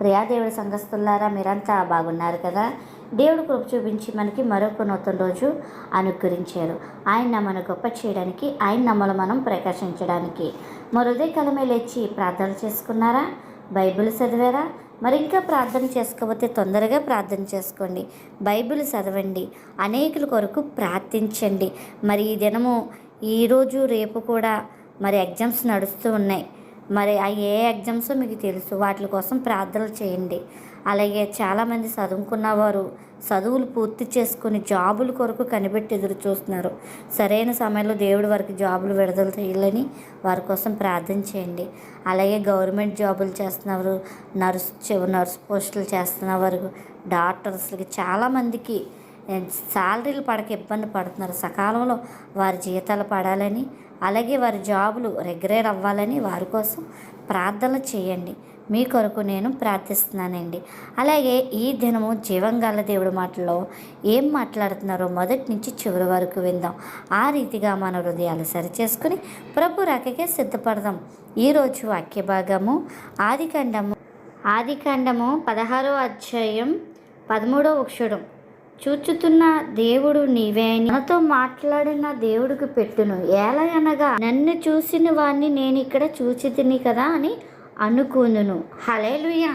ప్రియాదేవుడి సంఘస్థులారా మీరంతా బాగున్నారు కదా? దేవుడు కృప చూపించి మనకి మరొక నూతన రోజు అనుగ్రహించారు ఆయన మన గొప్ప చేయడానికి ఆయన నమ్మలు మనం ప్రకాశించడానికి. మరుదే కలమే లేచి ప్రార్థన చేసుకున్నారా? బైబిల్ చదివారా? మరి ఇంకా ప్రార్థన చేసుకోకపోతే తొందరగా ప్రార్థన చేసుకోండి. బైబిల్ చదవండి. అనేకుల కొరకు ప్రార్థించండి. మరి ఈ దినము ఈరోజు రేపు కూడా మరి ఎగ్జామ్స్ నడుస్తూ ఉన్నాయి. మరి ఆ ఏ ఎగ్జామ్స్ మీకు తెలుసు? వాటి కోసం ప్రార్థనలు చేయండి. అలాగే చాలామంది చదువుకున్న వారు చదువులు పూర్తి చేసుకుని జాబుల కొరకు కనిపెట్టి ఎదురు చూస్తున్నారు. సరైన సమయంలో దేవుడి వారికి జాబులు విడుదల చేయాలని వారి కోసం ప్రార్థన చేయండి. అలాగే గవర్నమెంట్ జాబులు చేస్తున్నవారు నర్స్ నర్స్ పోస్టులు చేస్తున్నవారు డాక్టర్స్కి చాలామందికి శాలరీలు పడక ఇబ్బంది పడుతున్నారు. సకాలంలో వారి జీతాలు పడాలని అలాగే వారి జాబులు రెగ్యులర్ అవ్వాలని వారి కోసం ప్రార్థనలు చేయండి. మీ కొరకు నేను ప్రార్థిస్తున్నానండి. అలాగే ఈ దినము జీవంగాల దేవుడి మాటల్లో ఏం మాట్లాడుతున్నారో మొదటి నుంచి చివరి వరకు విందాం. ఆ రీతిగా మన హృదయాలు సరిచేసుకుని ప్రభు రాకకే సిద్ధపడదాం. ఈరోజు వాక్య భాగము ఆదికాండము ఆదికాండము పదహారో అధ్యాయం పదమూడో అక్షరం చూచుతున్న దేవుడు నీవే. నాతో మాట్లాడిన దేవుడికి పెట్టును. ఎలా అనగా నన్ను చూసిన వాడిని నేను ఇక్కడ చూచితిని కదా అని అనుకును హలేలుయ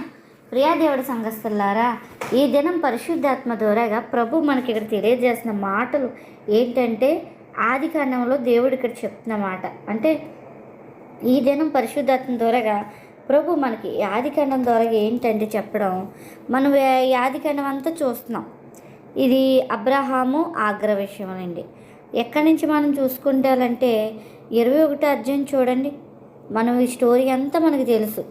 ప్రియా దేవుడి సంఘస్థులారా ఈ దినం పరిశుద్ధాత్మ ద్వారాగా ప్రభు మనకి ఇక్కడ తెలియజేసిన మాటలు ఏంటంటే ఆది కాండంలో దేవుడు ఇక్కడ చెప్తున్న మాట. అంటే ఈ దినం పరిశుద్ధాత్మ ద్వారాగా ప్రభు మనకి యాదికాండం ద్వారా ఏంటంటే చెప్పడం మనం ఈ అంతా చూస్తున్నాం. ఇది అబ్రహాము ఆగ్ర విషయం అండి ఎక్కడి నుంచి మనం చూసుకుంటాలంటే ఇరవై ఒకటి అర్జున్ చూడండి. మనం ఈ స్టోరీ అంతా మనకి తెలుసు.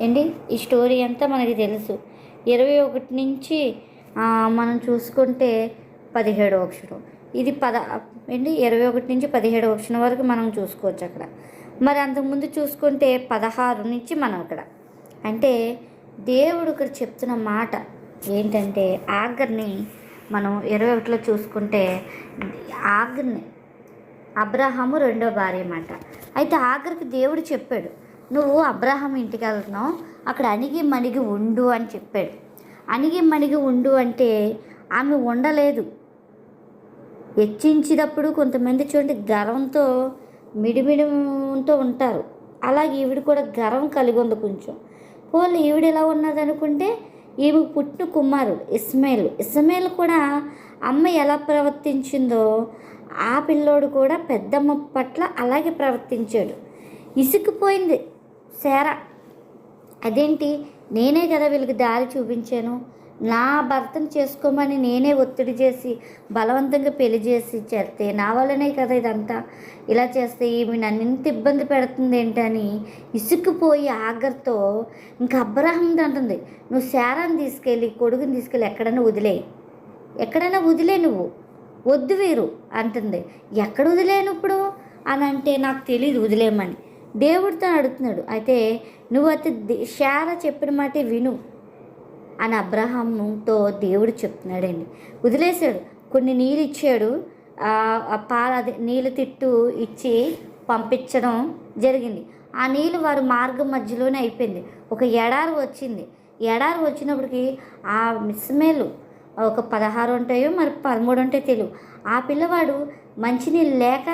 ఏంటి? ఈ స్టోరీ అంతా మనకి తెలుసు. ఇరవై ఒకటి నుంచి మనం చూసుకుంటే పదిహేడు అక్షరం. ఇది పద ఏంటి? ఇరవై ఒకటి నుంచి పదిహేడు అక్షరం వరకు మనం చూసుకోవచ్చు అక్కడ. మరి అంతకుముందు చూసుకుంటే పదహారు నుంచి మనం అక్కడ. అంటే దేవుడు ఇక్కడ చెప్తున్న మాట ఏంటంటే ఆగర్ని మనం ఇరవై ఒకటిలో చూసుకుంటే ఆగర్ని అబ్రహాము రెండో భార్య అన్నమాట. అయితే ఆగర్కి దేవుడు చెప్పాడు నువ్వు అబ్రహాం ఇంటికి వెళ్తున్నావు అక్కడ అణిగి మణిగి ఉండు అని చెప్పాడు. అణిగి మణిగి ఉండు అంటే ఆమె ఉండలేదు. హెచ్చించినప్పుడు కొంతమంది చూడండి గర్వంతో మిడిమిడితో ఉంటారు. అలాగే ఈవిడ కూడా గర్వం కలిగి ఉంది కొంచెం. పోలు ఈవిడ ఎలా ఉన్నది అనుకుంటే ఈమె పుట్టిన కుమారుడు ఇస్మాయిల్. ఇస్మాయిల్ కూడా అమ్మ ఎలా ప్రవర్తించిందో ఆ పిల్లోడు కూడా పెద్దమ్మ పట్ల అలాగే ప్రవర్తించాడు. ఇసుకుపోయింది సేర అదేంటి? నేనే కదా వీళ్ళకి దారి చూపించాను. నా భర్తను చేసుకోమని నేనే ఒత్తిడి చేసి బలవంతంగా పెళ్ళి చేసి చేస్తే నా వల్లనే కదా ఇదంతా? ఇలా చేస్తే ఈమె నన్ను ఇంత ఇబ్బంది పెడుతుంది ఏంటని ఇసుక్కుపోయి ఆగర్తో ఇంకా అబ్రహం అంటుంది. నువ్వు శారాన్ని తీసుకెళ్ళి కొడుకుని తీసుకెళ్ళి ఎక్కడైనా వదిలే ఎక్కడైనా వదిలే నువ్వు. వద్దు వీరు అంటుంది. ఎక్కడ వదిలేను ఇప్పుడు? అని అంటే నాకు తెలియదు వదిలేమని దేవుడితో అడుగుతున్నాడు. అయితే నువ్వు అయితే శార చెప్పిన మాట విను. అని అబ్రహాముతో దేవుడు చెప్తున్నాడండి. వదిలేశాడు. కొన్ని నీళ్ళు ఇచ్చాడు. పాల నీళ్ళు తిట్టు ఇచ్చి పంపించడం జరిగింది. ఆ నీళ్ళు వారు మార్గం మధ్యలోనే అయిపోయింది. ఒక ఎడారి వచ్చింది. ఎడారి వచ్చినప్పటికి ఆ మిస్మేలు ఒక పదహారు ఉంటాయో మరి పదమూడు ఉంటాయో తెలియదు ఆ పిల్లవాడు మంచినీళ్ళు లేక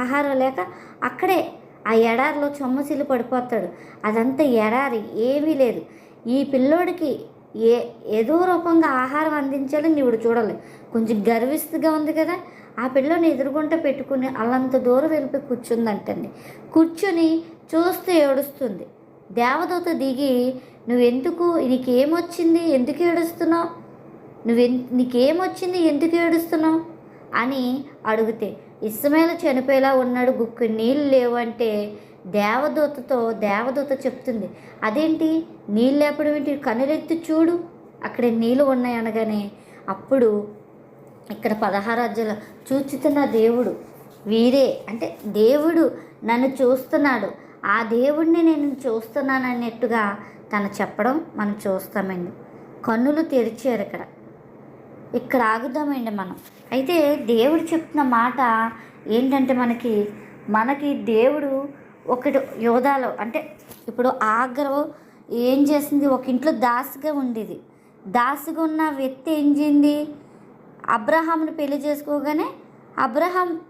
ఆహారం లేక అక్కడే ఆ ఎడారిలో చొమ్మసిల్లు పడిపోతాడు. అదంతా ఎడారి ఏమీ లేదు. ఈ పిల్లోడికి ఏ ఏదో రూపంగా ఆహారం అందించాలని నీవుడు చూడాలి. కొంచెం గర్విస్తుగా ఉంది కదా? ఆ పిల్లని ఎదురుగుంట పెట్టుకుని అల్లంత దూరం వెళ్ళిపోయి కూర్చుందంటండి కూర్చొని చూస్తూ ఏడుస్తుంది. దేవదూత దిగి నువ్వెందుకు? నీకేమొచ్చింది? ఎందుకు ఏడుస్తున్నావు? నువ్వె నీకేమొచ్చింది? ఎందుకు ఏడుస్తున్నావు? అని అడిగితే ఇస్మాయిల్ చనిపోయేలా ఉన్నాడు గుక్కు నీళ్ళు లేవంటే దేవదూతతో దేవదూత చెప్తుంది అదేంటి? నీళ్ళు లేపడం ఏంటి? కనులెత్తి చూడు. అక్కడ నీళ్ళు ఉన్నాయి అనగానే అప్పుడు ఇక్కడ పదహారాజ్యాలు చూచుతున్న దేవుడు వీరే. అంటే దేవుడు నన్ను చూస్తున్నాడు. ఆ దేవుడిని నేను చూస్తున్నాను అన్నట్టుగా తను చెప్పడం మనం చూస్తామండి. కన్నులు తెరిచారు ఇక్కడ. ఇక్కడ ఆగుదామండి మనం. అయితే దేవుడు చెప్తున్న మాట ఏంటంటే మనకి మనకి దేవుడు ఒకటి యోధాలో అంటే ఇప్పుడు ఆగ్రహం ఏం చేసింది? ఒక ఇంట్లో దాసిగా ఉండేది. దాసిగా ఉన్న వ్యక్తి ఏం చేయింది అబ్రహాంని పెళ్ళి చేసుకోగానే అబ్రహాం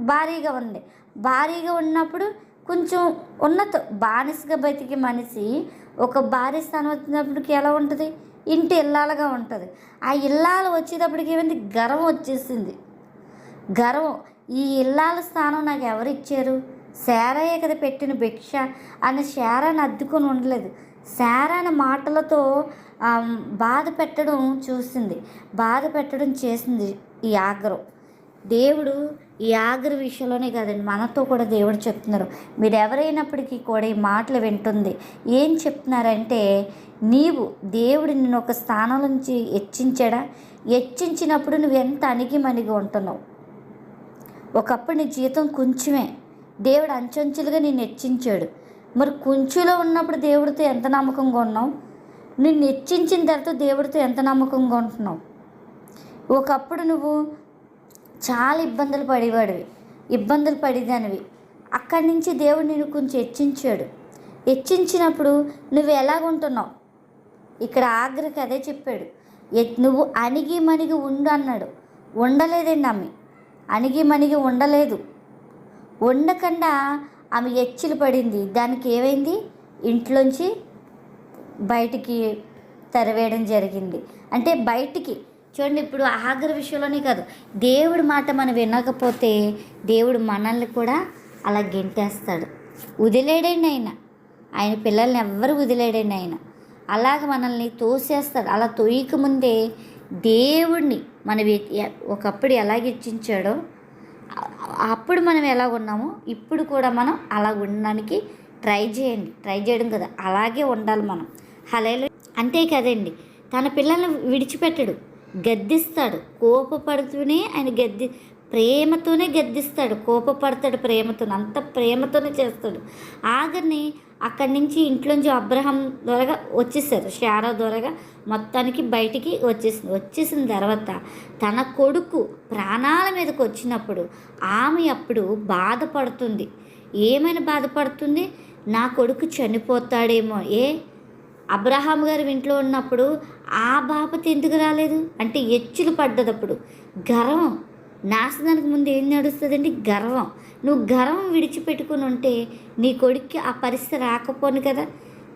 భారీగా ఉంది. భారీగా ఉన్నప్పుడు కొంచెం ఉన్నత బానిసగా బతికి మనిషి ఒక భారీ స్థానం వచ్చినప్పటికి ఎలా ఉంటుంది? ఇంటి ఇల్లాలుగా ఉంటుంది. ఆ ఇల్లాలు వచ్చేటప్పటికి ఏమైంది? గర్వం వచ్చేసింది. గర్వం. ఈ ఇల్లాల స్థానం నాకు ఎవరు ఇచ్చారు? శారయ్య కదా పెట్టిన భిక్ష. అని శారాన్ని అద్దుకొని ఉండలేదు. శారాని మాటలతో బాధ పెట్టడం చూసింది. బాధ పెట్టడం చేసింది ఈ ఆగ్రహం దేవుడు ఈ ఆగ్ర విషయంలోనే కాదండి మనతో కూడా దేవుడు చెప్తున్నారు. మీరు ఎవరైనప్పటికీ కూడా ఈ మాటలు వింటుంది. ఏం చెప్తున్నారంటే నీవు దేవుడు నిన్ను ఒక స్థానం నుంచి హెచ్చించాడా? హెచ్చించినప్పుడు నువ్వు ఎంత అణిగి మణిగి ఉంటున్నావు? ఒకప్పుడు నీ జీతం కొంచెమే. దేవుడు అంచెంచులుగా నిన్ను హెచ్చించాడు. మరి కుంచులో ఉన్నప్పుడు దేవుడితో ఎంత నమ్మకంగా ఉన్నావు నిన్ను హెచ్చించిన తర్వాత దేవుడితో ఎంత నమ్మకంగా ఉంటున్నావు ఒకప్పుడు నువ్వు చాలా ఇబ్బందులు పడేవాడివి. ఇబ్బందులు పడేదానివి. అక్కడి నుంచి దేవుడు నిన్ను కొంచెం హెచ్చించాడు. హెచ్చించినప్పుడు నువ్వు ఎలాగుంటున్నావు ఇక్కడ ఆగ్రహకి అదే చెప్పాడు. నువ్వు అణిగి మణిగి ఉండు అన్నాడు. ఉండలేదండి ఆమె అణిగి మణిగి ఉండలేదు. ఉండకుండా ఆమె ఎచ్చిలు పడింది. దానికి ఏమైంది? ఇంట్లోంచి బయటికి తరివేయడం జరిగింది. అంటే బయటికి. చూడండి ఇప్పుడు ఆగ్ర విషయంలోనే కాదు. దేవుడి మాట మనం వినకపోతే దేవుడు మనల్ని కూడా అలా గెంటేస్తాడు. వదిలేడండి ఆయన. ఆయన పిల్లల్ని ఎవ్వరు వదిలేడండి ఆయన. అలాగ మనల్ని తోసేస్తాడు. అలా తోయక ముందే దేవుడిని మన ఒకప్పుడు ఎలాగ ఇచ్చించాడో అప్పుడు మనం ఎలా ఉన్నామో ఇప్పుడు కూడా మనం అలా ఉండడానికి ట్రై చేయండి. ట్రై చేయడం కదా. అలాగే ఉండాలి మనం. హలేలు అంతే కదండి. తన పిల్లల్ని విడిచిపెట్టడు. గద్దిస్తాడు. కోపపడుతూనే ఆయన గద్ది ప్రేమతోనే గద్దిస్తాడు కోపపడతాడు ప్రేమతో అంత ప్రేమతోనే చేస్తాడు. ఆగర్ని అక్కడి నుంచి ఇంట్లోంచి అబ్రహం ద్వారా వచ్చేసారు షారా ద్వారా మొత్తానికి బయటికి వచ్చేసింది. వచ్చేసిన తర్వాత తన కొడుకు ప్రాణాల మీదకి వచ్చినప్పుడు ఆమె అప్పుడు బాధపడుతుంది. ఏమైనా బాధపడుతుంది? నా కొడుకు చనిపోతాడేమో. ఏ? అబ్రహాం గారు ఇంట్లో ఉన్నప్పుడు ఆ బాపతి ఎందుకు రాలేదు? అంటే ఎచ్చులు పడ్డదప్పుడు. గర్వం. నాశనానికి ముందు ఏం నడుస్తుందండి గర్వం. నువ్వు గర్వం విడిచిపెట్టుకుని ఉంటే నీ కొడుక్కి ఆ పరిస్థితి రాకపోను కదా.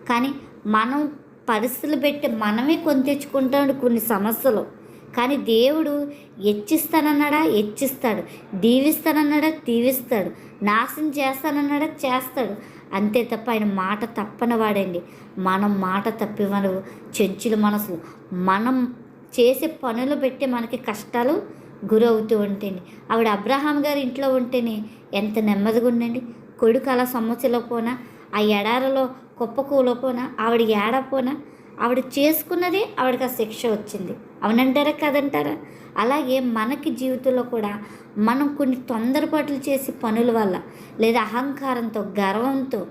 కానీ మనం పరిస్థితులు పెట్టి మనమే కొని తెచ్చుకుంటాడు కొన్ని సమస్యలు. కానీ దేవుడు హెచ్చిస్తానన్నాడా? హెచ్చిస్తాడు. దీవిస్తానన్నాడా? దీవిస్తాడు. నాశనం చేస్తానన్నాడా? చేస్తాడు. అంతే తప్ప ఆయన మాట తప్పని వాడండి మనం మాట తప్పి మనం చెంచుల మనసులు. మనం చేసే పనులు పెట్టి మనకి కష్టాలు గురవుతూ ఉంటేనే. ఆవిడ అబ్రహాం గారి ఇంట్లో ఉంటేనే ఎంత నెమ్మదిగా ఉండండి. కొడుకు అలా సమస్యలో పోనా? ఆ ఎడారిలో కుప్పకూలో పోనా? ఆవిడ ఏడపోనా ఆవిడ చేసుకున్నదే ఆవిడకి ఆ శిక్ష వచ్చింది. అవునంటారా కదంటారా? అలాగే మనకి జీవితంలో కూడా మనం కొన్ని తొందరపాట్లు చేసే పనుల వల్ల లేదా అహంకారంతో గర్వంతో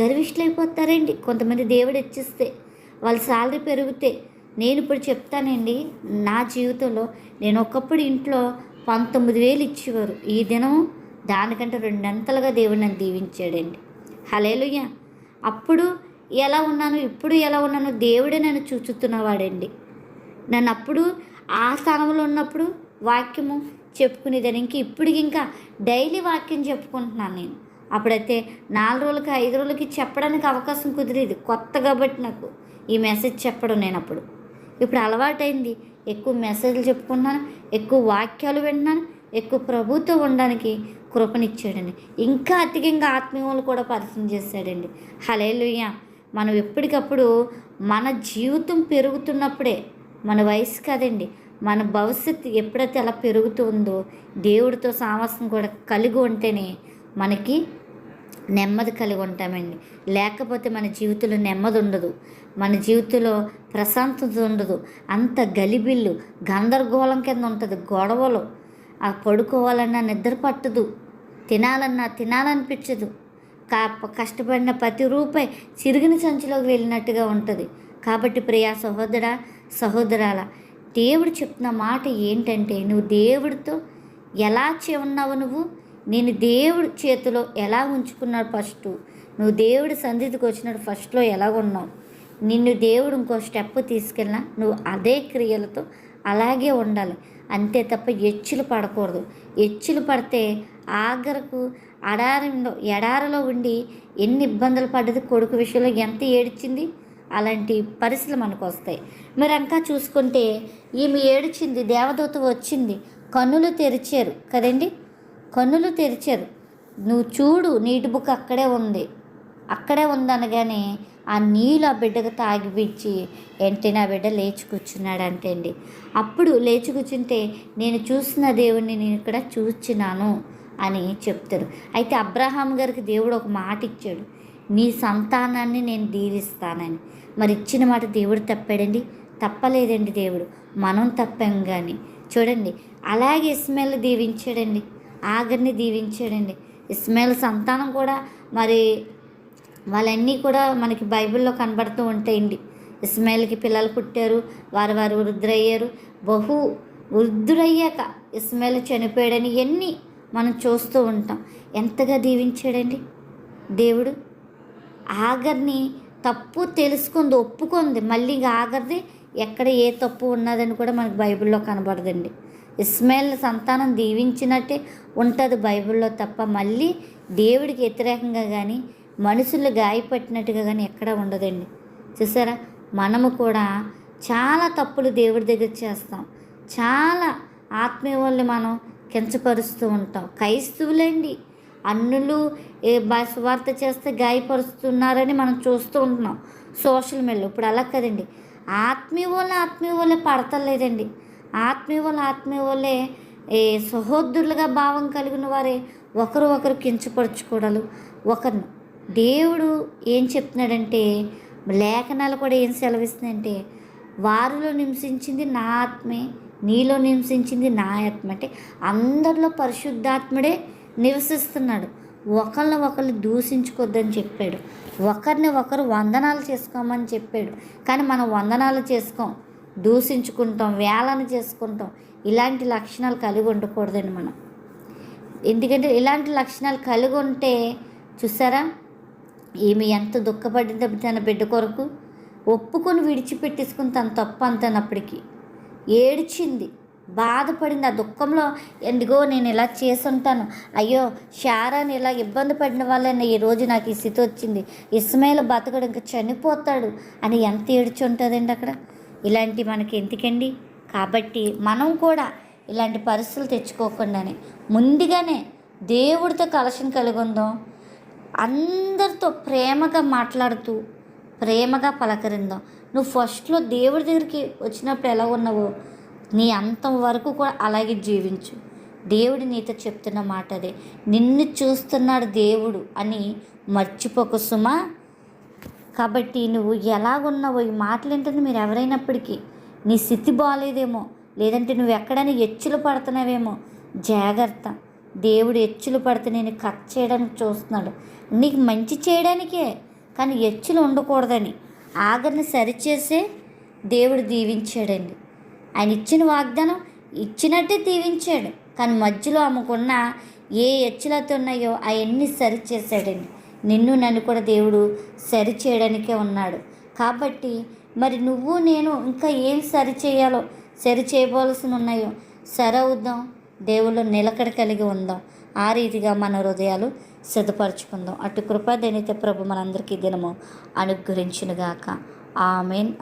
గర్విష్ఠులైపోతారండి. కొంతమంది దేవుడు ఇచ్చిస్తే వాళ్ళ శాలరీ పెరిగితే నేను ఇప్పుడు చెప్తానండి నా జీవితంలో నేను ఒకప్పుడు ఇంట్లో పంతొమ్మిది వేలు ఇచ్చేవారు. ఈ దినం దానికంటే రెండంతలుగా దేవుడు నన్ను దీవించాడండి. హలేలుయ్య అప్పుడు ఎలా ఉన్నాను ఇప్పుడు ఎలా ఉన్నాను దేవుడే నన్ను చూచుతున్నవాడండి. నన్ను అప్పుడు ఆ స్థానంలో ఉన్నప్పుడు వాక్యము చెప్పుకునేదాన్ని ఇంక ఇప్పుడు ఇంకా డైలీ వాక్యం చెప్పుకుంటున్నాను నేను. అప్పుడైతే నాలుగు రోజులకి ఐదు రోజులకి చెప్పడానికి అవకాశం కుదిరేది కొత్త కాబట్టి నాకు ఈ మెసేజ్ చెప్పడం నేను అప్పుడు. ఇప్పుడు అలవాటైంది. ఎక్కువ మెసేజ్లు చెప్పుకున్నాను ఎక్కువ వాక్యాలు వింటున్నాను ఎక్కువ ప్రభుతో ఉండడానికి కృపనిచ్చాడండి. ఇంకా అధికంగా ఆత్మీయులు కూడా పరిచయం చేశాడండి. హలేలుయ్య మనం ఎప్పటికప్పుడు మన జీవితం పెరుగుతున్నప్పుడే మన వయసు కాదండి మన భవిష్యత్తు ఎప్పుడైతే అలా పెరుగుతుందో దేవుడితో సామస్యం కూడా కలిగి ఉంటేనే మనకి నెమ్మది కలిగి ఉంటామండి. లేకపోతే మన జీవితంలో నెమ్మది ఉండదు. మన జీవితంలో ప్రశాంతత ఉండదు. అంత గలిబిల్లు గందరగోళం కింద ఉంటుంది గొడవలు. ఆ పడుకోవాలన్నా నిద్ర పట్టదు. తినాలన్నా తినాలనిపించదు. కా కష్టపడిన ప్రతి రూపాయి చిరిగిన సంచిలోకి వెళ్ళినట్టుగా ఉంటుంది. కాబట్టి ప్రియా సహోదర సహోదరాల దేవుడు చెప్తున్న మాట ఏంటంటే నువ్వు దేవుడితో ఎలా చే ఉన్నావు నువ్వు? నేను దేవుడి చేతిలో ఎలా ఉంచుకున్నాడు ఫస్ట్ నువ్వు దేవుడి సన్నిధికి వచ్చినాడు ఫస్ట్లో ఎలా ఉన్నావు? నిన్ను దేవుడు ఇంకో స్టెప్ తీసుకెళ్ళినా నువ్వు అదే క్రియలతో అలాగే ఉండాలి. అంతే తప్ప ఎచ్చులు పడకూడదు. ఎచ్చులు పడితే ఆఖరకు అడారిలో ఎడారిలో ఉండి ఎన్ని ఇబ్బందులు పడ్డది కొడుకు విషయంలో ఎంత ఏడ్చింది? అలాంటి పరిస్థితులు మనకు వస్తాయి. మరి ఇంకా చూసుకుంటే ఈమె ఏడ్చింది దేవదూత వచ్చింది కన్నులు తెరిచారు కదండి? కన్నులు తెరిచారు. నువ్వు చూడు నీటి బుక్ అక్కడే ఉంది. అక్కడే ఉందనగానే ఆ నీళ్ళు ఆ బిడ్డకు తాగిపించి వెంటనే ఆ బిడ్డ లేచి కూర్చున్నాడంటే అండి అప్పుడు లేచి కూర్చుంటే నేను చూసిన దేవుణ్ణి నేను ఇక్కడ చూస్తున్నాను అని చెప్తారు. అయితే అబ్రహాం గారికి దేవుడు ఒక మాట ఇచ్చాడు. నీ సంతానాన్ని నేను దీవిస్తానని. మరి ఇచ్చిన మాట దేవుడు తప్పాడండి? తప్పలేదండి దేవుడు. మనం తప్పాం కానీ చూడండి అలాగే ఇస్మాయిల్ దీవించాడండి. ఆగర్ని దీవించాడండి. ఇస్మాయిల్ సంతానం కూడా మరి వాళ్ళన్నీ కూడా మనకి బైబిల్లో కనబడుతూ ఉంటాయండి. ఇస్మాయిల్కి పిల్లలు పుట్టారు వారు వారు వృద్ధులయ్యారు. బహు వృద్ధులయ్యాక ఇస్మాయిల్ చనిపోయాడని ఎన్ని మనం చూస్తూ ఉంటాం. ఎంతగా దీవించాడండి దేవుడు. ఆగర్ని తప్పు తెలుసుకుంది ఒప్పుకుంది. మళ్ళీ ఇంకా ఆగర్ది ఎక్కడ ఏ తప్పు ఉన్నదని కూడా మనకు బైబిల్లో కనబడదండి. ఇస్మాయిల్ సంతానం దీవించినట్టే ఉంటుంది బైబిల్లో తప్ప మళ్ళీ దేవుడికి వ్యతిరేకంగా కానీ మనుషులు గాయపట్టినట్టుగా కానీ ఎక్కడ ఉండదండి. చూసారా? మనము కూడా చాలా తప్పులు దేవుడి దగ్గర చేస్తాం. చాలా ఆత్మీయ వాళ్ళని మనం కించపరుస్తూ ఉంటాం. క్రైస్తవులండి. అన్నులు ఏ బా సువార్త చేస్తే గాయపరుస్తున్నారని మనం చూస్తూ ఉంటున్నాం. సోషల్ మీడియాలో. ఇప్పుడు అలా కదండి. ఆత్మీయ వాళ్ళు ఆత్మీయ వాళ్ళే పడతలేదండి. ఆత్మీయులు ఆత్మీయులే ఆత్మీయ వాళ్ళే ఏ సహోదరులుగా భావం కలిగిన వారే ఒకరు ఒకరు కించపరుచుకోవడాలు. ఒకరిని దేవుడు ఏం చెప్తున్నాడంటే లేఖనాలు కూడా ఏం సెలవిస్తుందంటే వారిలో నివసించింది నా ఆత్మే నీలో నివసించింది నా ఆత్మ. అంటే అందరిలో పరిశుద్ధాత్ముడే నివసిస్తున్నాడు. ఒకళ్ళని ఒకళ్ళు దూషించుకోద్దని చెప్పాడు. ఒకరిని ఒకరు వందనాలు చేసుకోమని చెప్పాడు. కానీ మనం వందనాలు చేసుకోం. దూషించుకుంటాం వేళన చేసుకుంటాం. ఇలాంటి లక్షణాలు కలిగి ఉండకూడదండి మనం. ఎందుకంటే ఇలాంటి లక్షణాలు కలిగి ఉంటే చూసారా? ఈమె ఎంత దుఃఖపడిందో తన బిడ్డ కొరకు. ఒప్పుకొని విడిచిపెట్టేసుకుని తన తప్పు అంతనప్పటికీ. ఏడ్చింది. బాధపడింది. ఆ దుఃఖంలో ఎందుకో నేను ఇలా చేసుంటాను. అయ్యో షారాని ఇలా ఇబ్బంది పడిన వాళ్ళని ఈరోజు నాకు ఈ స్థితి వచ్చింది. ఇస్మాయిల్ బతకడు ఇంకా చనిపోతాడు అని ఎంత ఏడ్చి ఉంటుందండి అక్కడ? ఇలాంటి మనకి ఎందుకండి? కాబట్టి మనం కూడా ఇలాంటి పరిస్థితులు తెచ్చుకోకుండానే ముందుగానే దేవుడితో కలశం కలిగి ఉందాం అందరితో ప్రేమగా మాట్లాడుతూ ప్రేమగా పలకరిందాం. నువ్వు ఫస్ట్లో దేవుడి దగ్గరికి వచ్చినప్పుడు ఎలా ఉన్నావో నీ అంతం వరకు కూడా అలాగే జీవించు. దేవుడు నీతో చెప్తున్న మాట అదే నిన్ను చూస్తున్నాడు దేవుడు అని మర్చిపోకు సుమా. కాబట్టి నువ్వు ఎలాగున్నావో ఈ మాటలు ఏంటంటే మీరు ఎవరైనప్పటికీ. నీ స్థితి బాగాలేదేమో లేదంటే నువ్వు ఎక్కడైనా ఎచ్చులు పడుతున్నావేమో. జాగ్రత్త. దేవుడు ఎచ్చులు పడితే నేను కట్ చేయడానికి చూస్తున్నాడు. నీకు మంచి చేయడానికే కానీ ఎచ్చులు ఉండకూడదని. ఆగరిని సరిచేసే దేవుడు దీవించాడండి. ఆయన ఇచ్చిన వాగ్దానం ఇచ్చినట్టే దీవించాడు. కానీ మధ్యలో ఆమెకున్న ఏ ఎచ్చులతో ఉన్నాయో అవన్నీ సరిచేసాడండి నిన్ను నన్ను కూడా దేవుడు సరి చేయడానికే ఉన్నాడు. కాబట్టి మరి నువ్వు నేను ఇంకా ఏం సరి చేయాలో సరి చేయవలసి ఉన్నాయో సరవుద్దాం. దేవుళ్ళు నిలకడ కలిగి ఉందాం. ఆ రీతిగా మన హృదయాలు సిద్ధపరచుకుందాం. అటు కృపాదనిత ప్రభు మనందరికీ దినము అనుగ్రహించునుగాక. ఆమెన్.